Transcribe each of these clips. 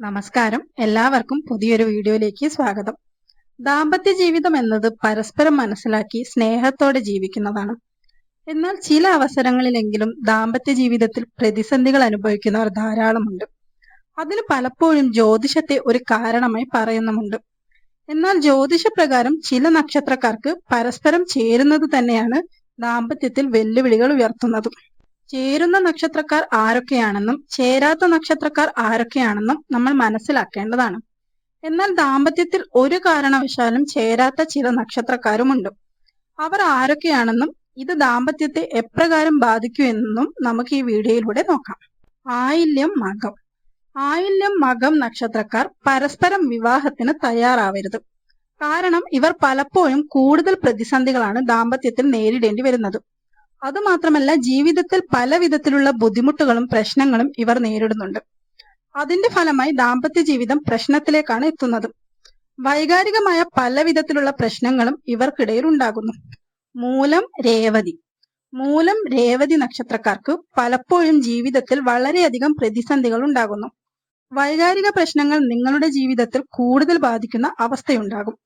നമസ്കാരം. എല്ലാവർക്കും പുതിയൊരു വീഡിയോയിലേക്ക് സ്വാഗതം. ദാമ്പത്യ ജീവിതം എന്നത് പരസ്പരം മനസ്സിലാക്കി സ്നേഹത്തോടെ ജീവിക്കുന്നതാണ്. എന്നാൽ ചില അവസരങ്ങളിലെങ്കിലും ദാമ്പത്യ ജീവിതത്തിൽ പ്രതിസന്ധികൾ അനുഭവിക്കുന്നവർ ധാരാളമുണ്ട്. അതിന് പലപ്പോഴും ജ്യോതിഷത്തെ ഒരു കാരണമായി പറയുന്നുമുണ്ട്. എന്നാൽ ജ്യോതിഷപ്രകാരം ചില നക്ഷത്രക്കാർക്ക് പരസ്പരം ചേരുന്നത് തന്നെയാണ് ദാമ്പത്യത്തിൽ വെല്ലുവിളികൾ ഉയർത്തുന്നതും. ചേരുന്ന നക്ഷത്രക്കാർ ആരൊക്കെയാണെന്നും ചേരാത്ത നക്ഷത്രക്കാർ ആരൊക്കെയാണെന്നും നമ്മൾ മനസ്സിലാക്കേണ്ടതാണ്. എന്നാൽ ദാമ്പത്യത്തിൽ ഒരു കാരണവശാലും ചേരാത്ത ചില നക്ഷത്രക്കാരുമുണ്ട്. അവർ ആരൊക്കെയാണെന്നും ഇത് ദാമ്പത്യത്തെ എപ്രകാരം ബാധിക്കുമെന്നും നമുക്ക് ഈ വീഡിയോയിലൂടെ നോക്കാം. ആയില്യം മകം. ആയില്യം മകം നക്ഷത്രക്കാർ പരസ്പരം വിവാഹത്തിന് തയ്യാറാവരുത്. കാരണം ഇവർ പലപ്പോഴും കൂടുതൽ പ്രതിസന്ധികളാണ് ദാമ്പത്യത്തിൽ നേരിടേണ്ടി വരുന്നത്. അതുമാത്രമല്ല ജീവിതത്തിൽ പല വിധത്തിലുള്ള ബുദ്ധിമുട്ടുകളും പ്രശ്നങ്ങളും ഇവർ നേരിടുന്നുണ്ട്. അതിന്റെ ഫലമായി ദാമ്പത്യ ജീവിതം പ്രശ്നത്തിലേക്കാണ് എത്തുന്നത്. വൈകാരികമായ പല വിധത്തിലുള്ള പ്രശ്നങ്ങളും ഇവർക്കിടയിൽ ഉണ്ടാകുന്നു. മൂലം രേവതി. മൂലം രേവതി നക്ഷത്രക്കാർക്ക് പലപ്പോഴും ജീവിതത്തിൽ വളരെയധികം പ്രതിസന്ധികൾ ഉണ്ടാകുന്നു. വൈകാരിക പ്രശ്നങ്ങൾ നിങ്ങളുടെ ജീവിതത്തിൽ കൂടുതൽ ബാധിക്കുന്ന അവസ്ഥയുണ്ടാകും.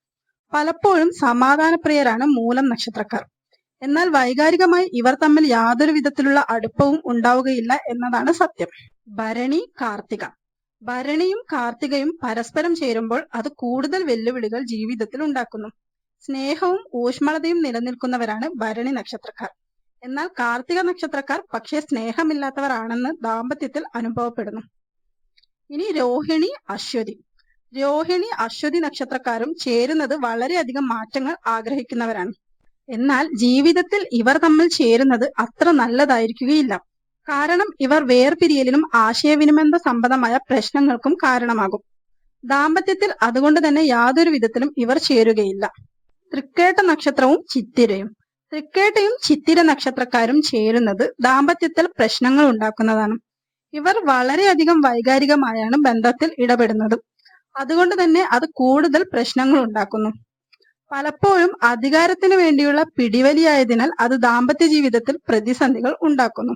പലപ്പോഴും സമാധാനപ്രിയരാണ് മൂലം നക്ഷത്രക്കാർ. എന്നാൽ വൈകാരികമായി ഇവർ തമ്മിൽ യാതൊരു വിധത്തിലുള്ള അടുപ്പവും ഉണ്ടാവുകയില്ല എന്നതാണ് സത്യം. ഭരണി കാർത്തിക. ഭരണിയും കാർത്തികയും പരസ്പരം ചേരുമ്പോൾ അത് കൂടുതൽ വെല്ലുവിളികൾ ജീവിതത്തിൽ ഉണ്ടാക്കുന്നു. സ്നേഹവും ഊഷ്മളതയും നിലനിൽക്കുന്നവരാണ് ഭരണി നക്ഷത്രക്കാർ. എന്നാൽ കാർത്തിക നക്ഷത്രക്കാർ പക്ഷേ സ്നേഹമില്ലാത്തവരാണെന്ന് ദാമ്പത്യത്തിൽ അനുഭവപ്പെടുന്നു. ഇനി രോഹിണി അശ്വതി. രോഹിണി അശ്വതി നക്ഷത്രക്കാരും ചേരുന്നത് വളരെയധികം മാറ്റങ്ങൾ ആഗ്രഹിക്കുന്നവരാണ്. എന്നാൽ ജീവിതത്തിൽ ഇവർ തമ്മിൽ ചേരുന്നത് അത്ര നല്ലതായിരിക്കുകയില്ല. കാരണം ഇവർ വേർപിരിയലിനും ആശയവിനിമയ സംബന്ധമായ പ്രശ്നങ്ങൾക്കും കാരണമാകും. ദാമ്പത്യത്തിൽ അതുകൊണ്ട് തന്നെ യാതൊരു വിധത്തിലും ഇവർ ചേരുകയില്ല. തൃക്കേട്ട നക്ഷത്രവും ചിത്തിരയും. തൃക്കേട്ടയും ചിത്തിര നക്ഷത്രക്കാരും ചേരുന്നത് ദാമ്പത്യത്തിൽ പ്രശ്നങ്ങൾ ഉണ്ടാക്കുന്നതാണ്. ഇവർ വളരെയധികം വൈകാരികമായാണ് ബന്ധത്തിൽ ഇടപെടുന്നത്. അതുകൊണ്ട് തന്നെ അത് കൂടുതൽ പ്രശ്നങ്ങൾ ഉണ്ടാക്കുന്നു. പലപ്പോഴും അധികാരത്തിന് വേണ്ടിയുള്ള പിടിവലിയായതിനാൽ അത് ദാമ്പത്യ ജീവിതത്തിൽ പ്രതിസന്ധികൾ ഉണ്ടാക്കുന്നു.